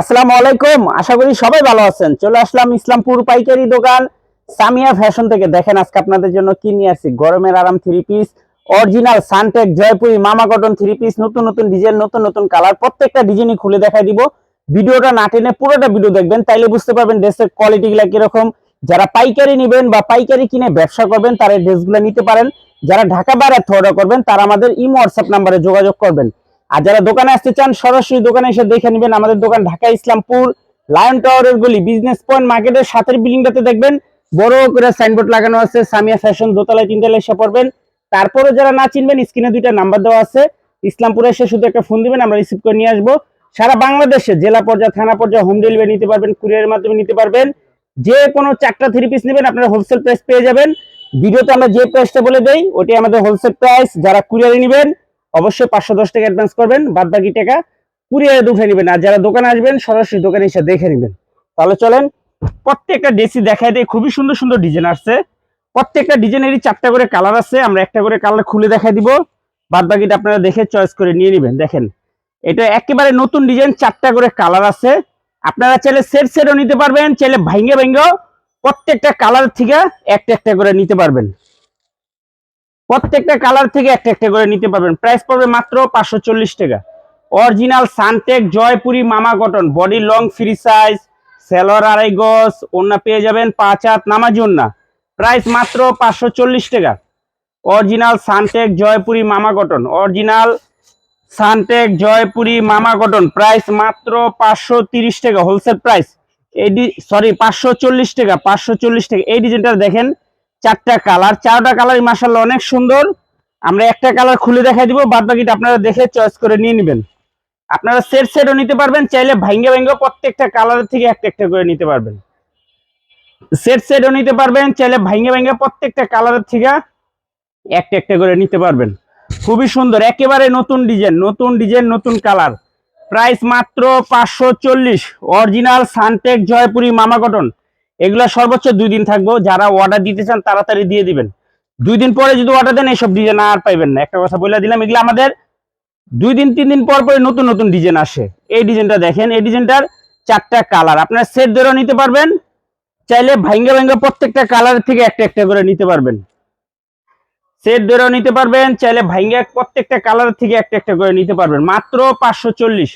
আসসালামু আলাইকুম, আশা করি সবাই ভালো আছেন। চলে আসলাম ইসলামপুর পাইকারি দোকান। সামিয়া ফ্যাশন থেকে দেখেন আজকে আপনাদের জন্য কি নিয়ে আসছি। গরমের আরাম three piece original Suntech Jaipuri মামা কটন থ্রি পিস নতুন নতুন ডিজাইন নতুন নতুন কালার প্রত্যেকটা ডিজাইনই খুলে দেখাই দিব। ভিডিওটা না টেনে পুরোটা ভিডিও দেখবেন, তাইলে বুঝতে পারবেন ড্রেসের কোয়ালিটি গুলা কীরকম। যারা পাইকারি নেবেন বা পাইকারি কিনে ব্যবসা করবেন, তারা ড্রেসগুলো নিতে পারেন। যারা ঢাকা বাইরে অর্ডার করবেন, তারা আমাদের ইমো হোয়াটসঅ্যাপ নাম্বারে যোগাযোগ করবেন। আর যারা দোকানে আসতে চান, সরাসরি দোকানে এসে দেখে নেবেন আমাদের দোকান ঢাকা ইসলামপুর, লায়ন টাওয়ারের গলি বিজনেস পয়েন্ট মার্কেটের সাথের বিল্ডিংটাতে দেখবেন। বড় করে সাইনবোর্ড লাগানো আছে, সামিয়া ফ্যাশন দোতলায় তিনতলায় এসে পড়বেন তারপরে যারা না চিনবেন স্ক্রিনে দুইটা নাম্বার দেওয়া আছে। ইসলামপুরে এসে শুধু একটা ফোন দিবেন, আমরা রিসিভ করে নিয়ে আসব। সারা বাংলাদেশে জেলা পর্যায়ে, থানা পর্যায়ে হোম ডেলিভারি নিতে পারবেন কুরিয়ারের মাধ্যমে নিতে পারবেন। যে কোনো চারটা থ্রি পিস নেবেন, আপনারা হোলসেল প্রাইস পেয়ে যাবেন। ভিডিওতে আমরা যে প্রাইসটা বলে দেই ওটি আমাদের হোলসেল প্রাইস যারা কুরিয়ারে নেবেন অবশ্যই পাঁচশো দশ টাকা অ্যাডভান্স করবেন বাদ বাকি টাকা কুরিয়ারে উঠে নেবেন। আর যারা দোকানে আসবেন, সরাসরি দোকানে এসে দেখে নেবেন। তাহলে চলেন, প্রত্যেকটা ডেসি দেখায় দেয় খুবই সুন্দর সুন্দর ডিজাইন আসছে। প্রত্যেকটা ডিজাইনেরই চারটা করে কালার আছে, আমরা একটা করে কালার খুলে দেখাই দিব। বাদ বাকিটা আপনারা দেখে চয়েস করে নিয়ে নেবেন, দেখেন। এটা একেবারে নতুন ডিজাইন চারটা করে কালার আছে। আপনারা চাইলে সেট সেটও নিতে পারবেন, চাইলে ভাঙ্গে ভাঙ্গেও প্রত্যেকটা কালার থেকে একটা একটা করে নিতে পারবেন। প্রত্যেকটা কালার থেকে একটা একটা করে নিতে পারবেন। প্রাইস পড়বে মাত্র পাঁচশো চল্লিশ টাকা। অরিজিনাল সানটেক জয়পুরি মামা cotton body long free size Sailor আড়াই গজ ওন্না পেয়ে যাবেন পাঁচ হাত নামাজি ওন্না প্রাইস মাত্র পাঁচশো চল্লিশ টাকা। অরিজিনাল সানটেক জয়পুরি মামা কটন অরিজিনাল সানটেক জয়পুরি মামা কটন প্রাইস মাত্র পাঁচশো টাকা। হোলসেল প্রাইস এই সরি পাঁচশো চল্লিশ টাকা, পাঁচশো চল্লিশ টাকা। এই ডিজাইনটা দেখেন চারটা কালার। চারটা কালারই মাসাল্লাহ অনেক সুন্দর। আমরা একটা কালার খুলে দেখাই দিব বাদ বাকিটা আপনারা দেখে চয়েস করে নিয়ে নেবেন। আপনারা সেট সেটও নিতে পারবেন, চাইলে ভাঙ্গে ভাঙ্গে প্রত্যেকটা কালারের থেকে একটা একটা করে নিতে পারবেন। সেট সেটও নিতে পারবেন, চাইলে ভাঙ্গে ভাঙ্গে প্রত্যেকটা কালারের থেকে একটা একটা করে নিতে পারবেন। খুবই সুন্দর, একেবারে নতুন ডিজাইন নতুন ডিজাইন, নতুন কালার। প্রাইস মাত্র পাঁচশো চল্লিশ অরিজিনাল সানটেক জয়পুরি মামা কটন এগুলা সর্বোচ্চ দুই দিন থাকব। যারা অর্ডার দিতে চান, তাড়াতাড়ি দিয়ে দিবেন। দুই দিন পরে যদি অর্ডার দেন, এইসব ডিজাইন আর পাইবেন না। একটা কথা বলে দিলাম, এগুলো আমাদের দুই দিন, তিন দিন পর পরে নতুন নতুন ডিজাইন আসে। এই ডিজাইনটা দেখেন, এই ডিজাইনটার চারটা কালার আপনারা সেট ধরেও নিতে পারবেন, চাইলে ভাঙ্গে ভাঙ্গে প্রত্যেকটা কালার থেকে একটা একটা করে নিতে পারবেন। সেট ধরেও নিতে পারবেন, চাইলে ভাঙ্গে প্রত্যেকটা কালার থেকে একটা একটা করে নিতে পারবেন। মাত্র পাঁচশো চল্লিশ।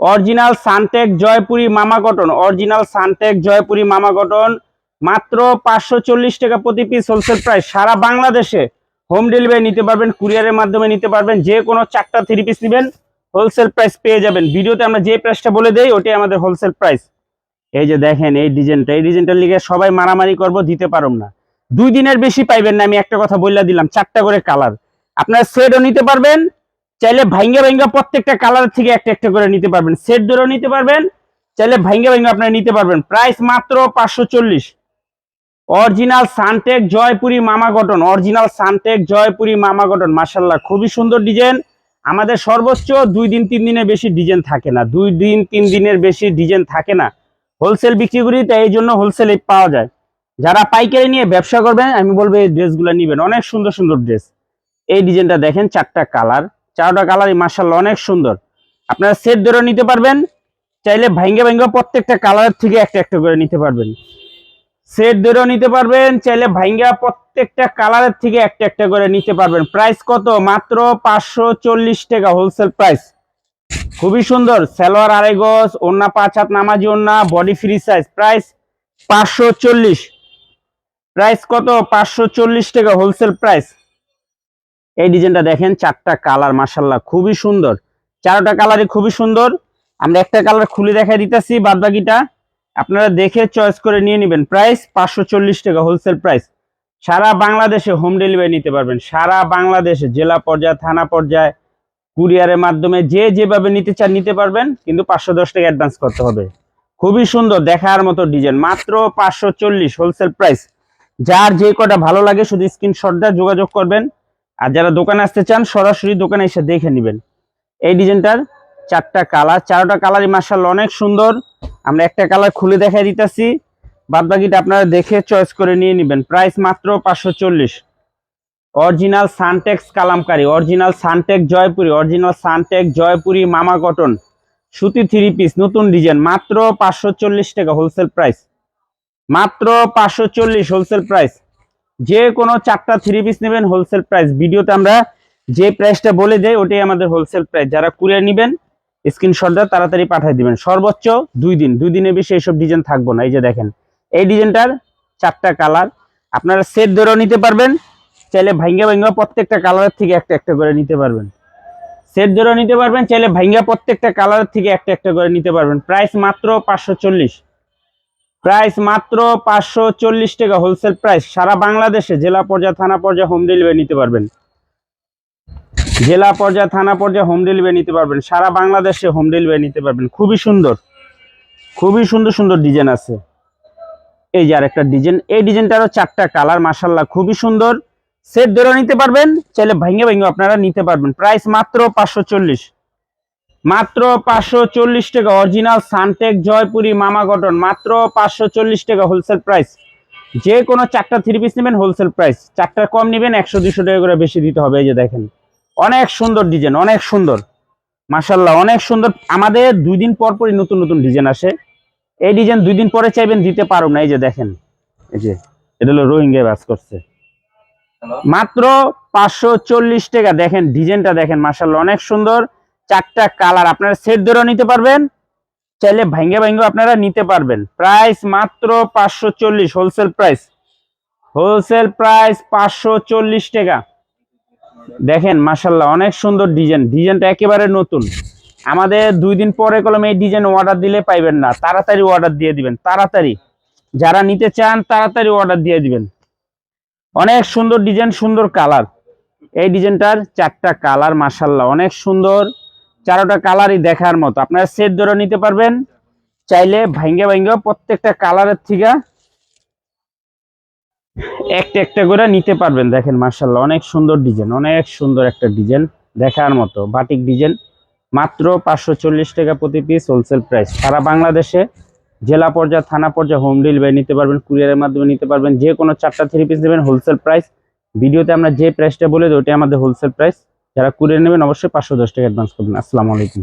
অরিজিনাল সানটেক জয়পুরি মামা কটন, অরিজিনাল সানটেক জয়পুরি মামা কটন, মাত্র পাঁচশো চল্লিশ টাকা প্রতি পিস হোলসেল প্রাইস সারা বাংলাদেশে হোম ডেলিভারি নিতে পারবেন কুরিয়ারের মাধ্যমে নিতে পারবেন, যে কোনো চারটা থ্রি পিস নেবেন হোলসেল প্রাইস পেয়ে যাবেন। ভিডিওতে আমরা যে প্রাইসটা বলে দেই, ওটাই আমাদের হোলসেল প্রাইস এই যে দেখেন, এই ডিজাইনটা এই ডিজাইনটার লিগে সবাই মারামারি করব, দিতে পারব না। দুই দিনের বেশি পাইবেন না, আমি একটা কথা বললা দিলাম, চারটা করে কালার আপনারা সেটও নিতে পারবেন চাইলে ভাঙ্গা ভাঙ্গা প্রত্যেকটা কালার থেকে একটা একটা করে নিতে পারবেন। সেট ধরেও নিতে পারবেন, চাইলে ভাঙ্গা ভাঙ্গা আপনারা নিতে পারবেন। প্রাইস মাত্র পাঁচশো চল্লিশ। অরিজিনাল সানটেক জয়পুরি মামা কটন অরিজিনাল সানটেক জয়পুরি মামা কটন মাসাল্লাহ খুবই সুন্দর ডিজাইন আমাদের সর্বোচ্চ দুই দিন, তিন দিনের বেশি ডিজাইন থাকে না। দুই দিন, তিন দিনের বেশি ডিজাইন থাকে না। হোলসেল বিক্রি করি, তাই এই জন্য হোলসেলে পাওয়া যায়। যারা পাইকারি নিয়ে ব্যবসা করবেন, আমি বলব এই ড্রেসগুলো নেবেন। অনেক সুন্দর সুন্দর ড্রেস এই ডিজাইনটা দেখেন, চারটা কালার চারটা কালারই মাসাল্লাহ অনেক সুন্দর। আপনারা সেট ধরে নিতে পারবেন, চাইলে ভাঙ্গে ভাঙ্গে প্রত্যেকটা কালারের থেকে একটা একটা করে নিতে পারবেন। সেট ধরেও নিতে পারবেন, চাইলে ভাঙ্গা প্রত্যেকটা কালারের থেকে একটা একটা করে নিতে পারবেন। প্রাইস কত? মাত্র পাঁচশো চল্লিশ টাকা হোলসেল প্রাইস খুবই সুন্দর, সালোয়ার আড়াই গজ ওন্না পাঁচ হাত নামাজি ওন্না বডি ফ্রি সাইজ প্রাইস পাঁচশো চল্লিশ। প্রাইস কত? পাঁচশো চল্লিশ টাকা হোলসেল প্রাইস এই ডিজাইনটা দেখেন, চারটা কালার মাসাল্লাহ খুবই সুন্দর। চারটা কালারই খুবই সুন্দর। আমরা একটা কালার খুলে দেখাই দিতেছি বাদ বাকিটা আপনারা দেখে চয়েস করে নিয়ে নেবেন। প্রাইস পাঁচশো চল্লিশ টাকা হোলসেল প্রাইস সারা বাংলাদেশে হোম ডেলিভারি নিতে পারবেন। সারা বাংলাদেশে, জেলা পর্যায়ে, থানা পর্যায়ে, কুরিয়ারের মাধ্যমে যে যেভাবে নিতে চান নিতে পারবেন, কিন্তু পাঁচশো দশ টাকা অ্যাডভান্স করতে হবে। খুবই সুন্দর দেখার মতো ডিজাইন। মাত্র পাঁচশো চল্লিশ হোলসেল প্রাইস যার যে কটা ভালো লাগে, শুধু স্ক্রিনশট দিয়ে যোগাযোগ করবেন। আর যারা দোকানে আসতে চান, সরাসরি দোকানে এসে দেখে নেবেন। এই ডিজাইনটার চারটা কালার, চারটা কালারই মার্শাল অনেক সুন্দর। আমরা একটা কালার খুলে দেখাই দিতেছি। বাদ বাকিটা আপনারা দেখে চয়েস করে নিয়ে নেবেন। প্রাইস মাত্র পাঁচশো চল্লিশ। Original Suntex kalamkari, original Suntech Jaipuri, original Suntech Jaipuri মামা কটন। সুতি থ্রি পিস, নতুন ডিজাইন, মাত্র পাঁচশো চল্লিশ টাকা হোলসেল প্রাইস। মাত্র পাঁচশো চল্লিশ হোলসেল প্রাইস। যে কোনো চারটা থ্রি পিস নেবেন হোলসেল প্রাইস ভিডিওতে আমরা যে প্রাইসটা বলে দেয় ওটাই আমাদের হোলসেল প্রাইস যারা কুরিয়ার নেবেন স্ক্রিনশটটা তাড়াতাড়ি পাঠিয়ে দিবেন। সর্বোচ্চ দুই দিন। দুই দিনের বেশি এইসব ডিজাইন থাকব না। এই যে দেখেন, এই ডিজাইনটার চারটা কালার আপনারা সেট ধরেও নিতে পারবেন, চাইলে ভাঙ্গা ভাঙ্গা প্রত্যেকটা কালারের থেকে একটা একটা করে নিতে পারবেন। সেট ধরেও নিতে পারবেন, চাইলে ভাঙ্গা প্রত্যেকটা কালারের থেকে একটা একটা করে নিতে পারবেন। প্রাইস মাত্র পাঁচশো চল্লিশ। প্রাইস মাত্র পাঁচশো চল্লিশ টাকা হোলসেল প্রাইস। সারা বাংলাদেশে জেলা পর্যায়ে, থানা পর্যায়ে হোম ডেলিভারি নিতে পারবেন। জেলা পর্যায়ে, থানা পর্যায়ে হোম ডেলিভারি নিতে পারবেন। সারা বাংলাদেশে হোম ডেলিভারি নিতে পারবেন। খুবই সুন্দর। খুবই সুন্দর সুন্দর ডিজাইন আছে। এই যে আরেকটা ডিজাইন এই ডিজাইনটারও চারটা কালার মাসাল্লাহ খুবই সুন্দর। সেট ধরে নিতে পারবেন। চাইলে ভেঙে ভেঙে আপনারা নিতে পারবেন। প্রাইস মাত্র পাঁচশো চল্লিশ। মাত্র পাঁচশো চল্লিশ টাকা অরিজিনাল সানটেক জয়পুরি মামা কটন মাত্র পাঁচশো চল্লিশ টাকা হোলসেল প্রাইস যে কোনো চারটা থ্রি পিস নেবেন হোলসেল প্রাইস চারটা কম নেবেন একশো দুশো টাকা করে বেশি দিতে হবে এই যে দেখেন। অনেক সুন্দর ডিজাইন অনেক সুন্দর। মাসাল্লাহ অনেক সুন্দর। আমাদের দুই দিন পর পরই নতুন নতুন ডিজাইন আসে। এই ডিজাইন দুই দিন পরে চাইবেন দিতে পারো না এই যে দেখেন। এই যে এটা হলো রোহিঙ্গা বাস করছে। মাত্র পাঁচশো চল্লিশ টাকা দেখেন ডিজাইনটা দেখেন মাসাল্লাহ অনেক সুন্দর। চারটা কালার আপনারা সেট ধরেও নিতে পারবেন, চাইলে ভাঙ্গে ভাঙ্গে আপনারা নিতে পারবেন। প্রাইস মাত্র পাঁচশো চল্লিশ হোলসেল প্রাইস হোলসেল প্রাইস পাঁচশো চল্লিশ টাকা। দেখেন মাসাল্লাহ অনেক সুন্দর ডিজাইন ডিজাইনটা একেবারে নতুন। আমাদের দুই দিন পরে কলম এই ডিজাইন অর্ডার দিলে পাইবেন না। তাড়াতাড়ি অর্ডার দিয়ে দিবেন, তাড়াতাড়ি। যারা নিতে চান, তাড়াতাড়ি অর্ডার দিয়ে দিবেন। অনেক সুন্দর ডিজাইন সুন্দর কালার এই ডিজাইনটার চারটা কালার মাসাল্লাহ অনেক সুন্দর। চারোটা কালারই দেখার মতো। আপনারা সেট ধরে নিতে পারবেন। চাইলে ভাঙ্গে ভাঙ্গে প্রত্যেকটা কালারের থেকে একটা একটা করে নিতে পারবেন। দেখেন মার্শাল্লাহ অনেক সুন্দর ডিজাইন, অনেক সুন্দর একটা ডিজাইন দেখার মতো, বাটিক ডিজাইন। মাত্র পাঁচশো চল্লিশ টাকা প্রতি পিস হোলসেল প্রাইস সারা বাংলাদেশে জেলা পর্যায়ে, থানা পর্যায়ে হোম ডেলিভারি নিতে পারবেন কুরিয়ারের মাধ্যমে নিতে পারবেন যে কোনো চারটা থ্রি পিস নেবেন হোলসেল প্রাইস ভিডিওতে আমরা যে প্রাইসটা বলে দিই, ওটাই আমাদের হোলসেল প্রাইস যারা কুরিয়ার নেবেন অবশ্যই পাঁচশো দশ টাকা অ্যাডভান্স করবেন। আসসালামু আলাইকুম।